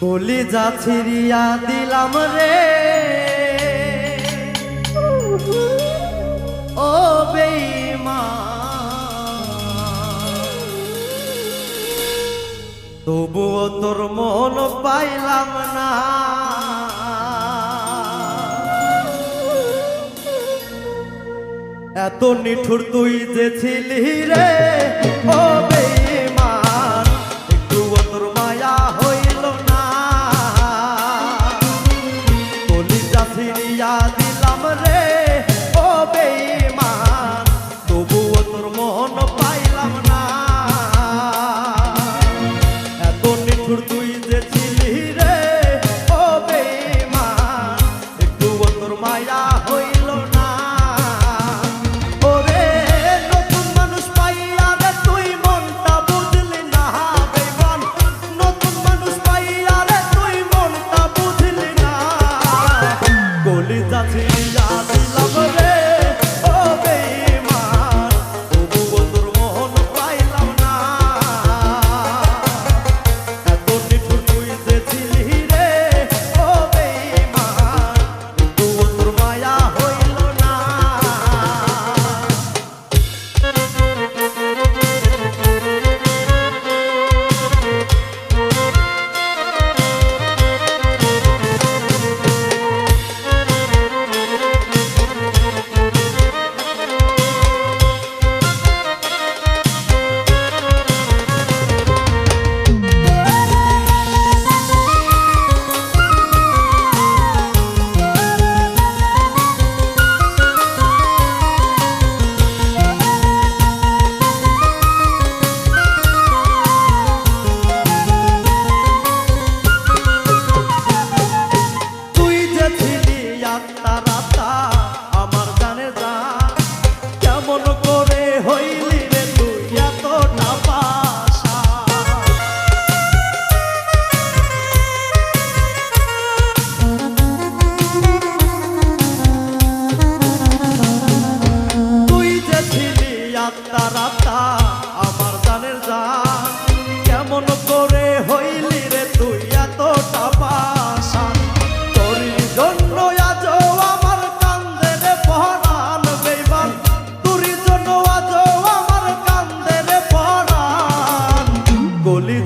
কলি যা ছিড়িয়া দিলাম রে। ও বেমা তবুও তোর মন পাইলাম না। এত নিঠুর তুই যে ছিলি রে, ও বেই 나야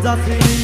Nothing.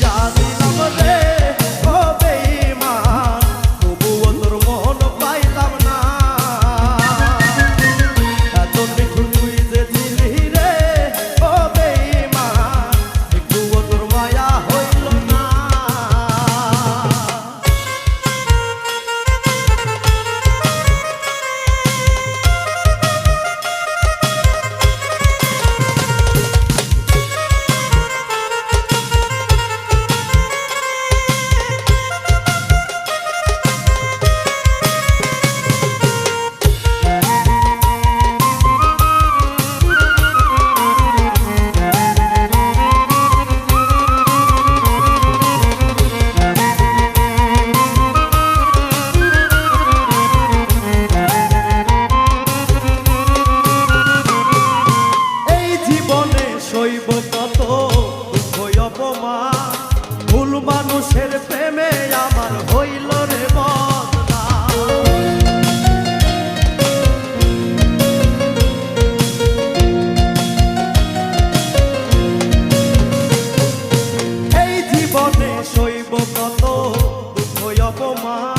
অপমান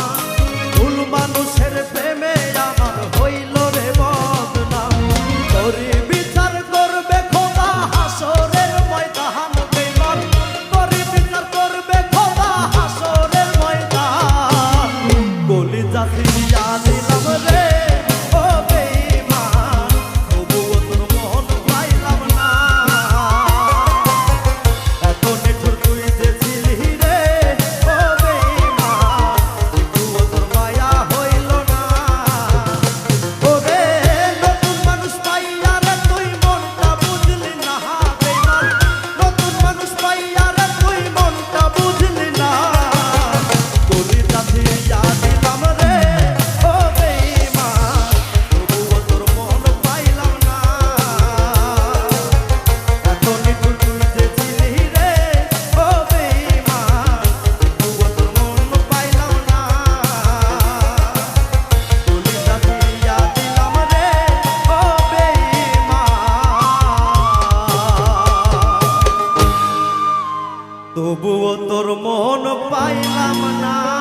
তবুও তোর মন পাইলাম না।